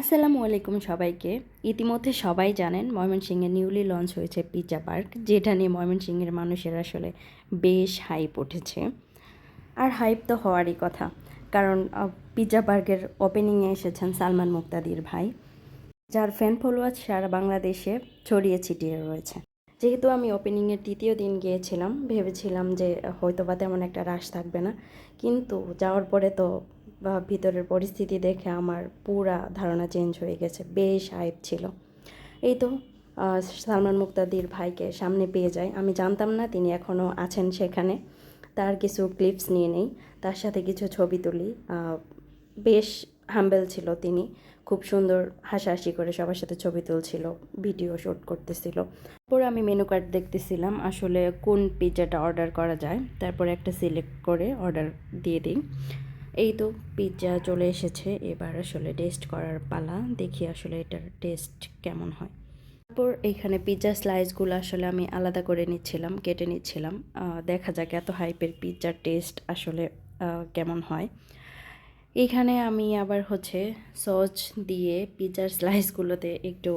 আসসালামু আলাইকুম সবাইকে। ইতিমধ্যে সবাই জানেন ময়মনসিংহে নিউলি লঞ্চ হয়েছে পিৎজা পার্ক, যেটা নিয়ে ময়মনসিংহের মানুষের আসলে বেশ হাইপ উঠেছে। আর হাইপ তো হওয়ারই কথা, কারণ পিৎজা পার্কের ওপেনিংয়ে এসেছেন সালমান মুক্তাদির ভাই, যার ফ্যান ফলোয়ার সারা বাংলাদেশে ছড়িয়ে ছিটিয়ে রয়েছে। যেহেতু আমি ওপেনিংয়ের তৃতীয় দিন গিয়েছিলাম, ভেবেছিলাম যে হয়তো বা তেমন একটা রাশ থাকবে না, কিন্তু যাওয়ার পরে তো বা ভিতরের পরিস্থিতি দেখে আমার পুরা ধারণা চেঞ্জ হয়ে গেছে। বেশ হাইপ ছিল। এই তো সালমান মুক্তাদির ভাইকে সামনে পেয়ে যাই। আমি জানতাম না তিনি এখনও আছেন সেখানে। তার কিছু ক্লিপস নিয়ে নেই। তার সাথে কিছু ছবি তুলি। বেশ হাম্বেল ছিল তিনি। খুব সুন্দর হাসাহাসি করে সবার সাথে ছবি তুলছিল ভিডিও শ্যুট করতেছিল। তারপর আমি মেনু কার্ড দেখতেছিলাম, আসলে কোন পিৎজাটা অর্ডার করা যায়। তারপরে একটা সিলেক্ট করে অর্ডার দিয়ে দিই। এই তো পিৎজা চলে এসেছে। এবার আসলে টেস্ট করার পালা, দেখি আসলে এটার টেস্ট কেমন হয়। তারপর এইখানে পিৎজা স্লাইসগুলো আসলে আমি আলাদা করে নিচ্ছিলাম, কেটে নিচ্ছিলাম। দেখা যাক এত হাইপের পিৎজার টেস্ট আসলে কেমন হয়। এইখানে আমি আবার হচ্ছে সস দিয়ে পিৎজার স্লাইসগুলোতে একটু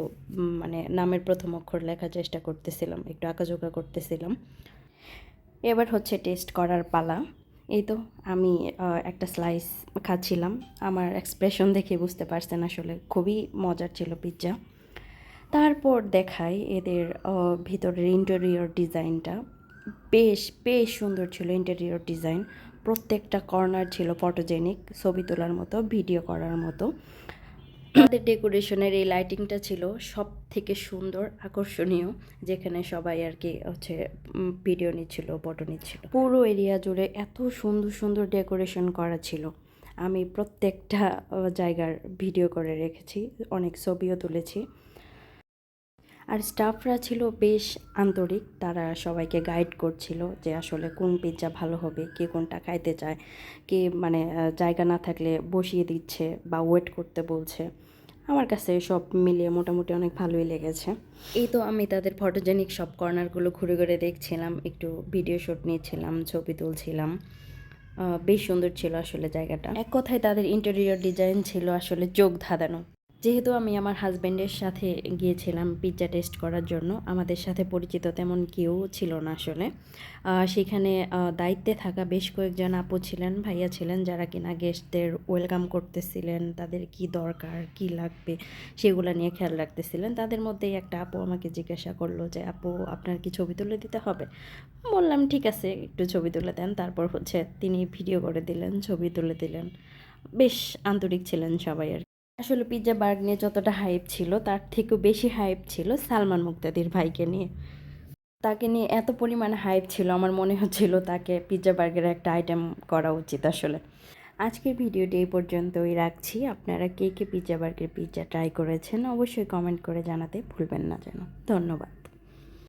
মানে নামের প্রথম অক্ষর লেখার চেষ্টা করতেছিলাম, একটু আঁকাঝোঁকা করতেছিলাম। এবার হচ্ছে টেস্ট করার পালা। এই তো আমি একটা স্লাইস খাচ্ছিলাম। আমার এক্সপ্রেশন দেখে বুঝতে পারছেন আসলে খুবই মজার ছিল পিৎজা তারপর দেখাই এদের ভিতরের ইন্টেরিয়র ডিজাইনটা বেশ বেশ সুন্দর ছিল ইন্টেরিয়র ডিজাইন প্রত্যেকটা কর্নার ছিল ফটোজেনিক ছবি তোলার মতো ভিডিও করার মতো। আমাদের ডেকোরেশনের এই লাইটিংটা ছিল সব থেকে সুন্দর, আকর্ষণীয়, যেখানে সবাই আর কি হচ্ছে ভিডিও নিচ্ছিল ফটো নিচ্ছিল। পুরো এরিয়া জুড়ে এত সুন্দর সুন্দর ডেকোরেশন করা ছিল। আমি প্রত্যেকটা জায়গার ভিডিও করে রেখেছি, অনেক ছবিও তুলেছি। আর স্টাফরা ছিল বেশ আন্তরিক। তারা সবাইকে গাইড করছিল যে আসলে কোন পিৎজা ভালো হবে কে কোনটা খাইতে চায় কে মানে জায়গা না থাকলে বসিয়ে দিচ্ছে বা ওয়েট করতে বলছে। আমার কাছে সব মিলিয়ে মোটামুটি অনেক ভালোই লেগেছে। এই তো আমি তাদের ফটোজেনিক সব কর্নারগুলো ঘুরে ঘুরে দেখছিলাম একটু ভিডিও শ্যুট নিয়েছিলাম ছবি তুলছিলাম। বেশ সুন্দর ছিল আসলে জায়গাটা। এক কথায় তাদের ইন্টেরিয়র ডিজাইন ছিল আসলে চোখ ধাঁধানো। যেহেতু আমি আমার হাজব্যান্ডের সাথে গিয়েছিলাম পিৎজা টেস্ট করার জন্য, আমাদের সাথে পরিচিত তেমন কেউ ছিল না আসলে। সেখানে দায়িত্বে থাকা বেশ কয়েকজন আপু ছিলেন, ভাইয়া ছিলেন যারা কিনা গেস্টদের ওয়েলকাম করতেছিলেন, তাদের কি দরকার, কি লাগবে সেগুলো নিয়ে খেয়াল রাখতেছিলেন। তাদের মধ্যেই একটা আপু আমাকে জিজ্ঞাসা করল যে, আপু, আপনার কি ছবি তুলে দিতে হবে? বললাম, ঠিক আছে, একটু ছবি তুলে দেন। তারপর হচ্ছে তিনি ভিডিও করে দিলেন, ছবি তুলে দিলেন। বেশ আন্তরিক ছিলেন সবাই আর। আসলে পিৎজা বার্গ নিয়ে যতটা হাইপ ছিল, তার থেকেও বেশি হাইপ ছিল সালমান মুক্তাদির ভাইকে নিয়ে। তাকে নিয়ে এত পরিমাণে হাইপ ছিল, আমার মনে হচ্ছিল তাকে পিৎজা বার্গের একটা আইটেম করা উচিত আসলে। আজকের ভিডিওটি এই পর্যন্তই রাখছি। আপনারা কে কে পিৎজা বার্গের পিৎজা ট্রাই করেছেন, অবশ্যই কমেন্ট করে জানাতে ভুলবেন না যেন। ধন্যবাদ।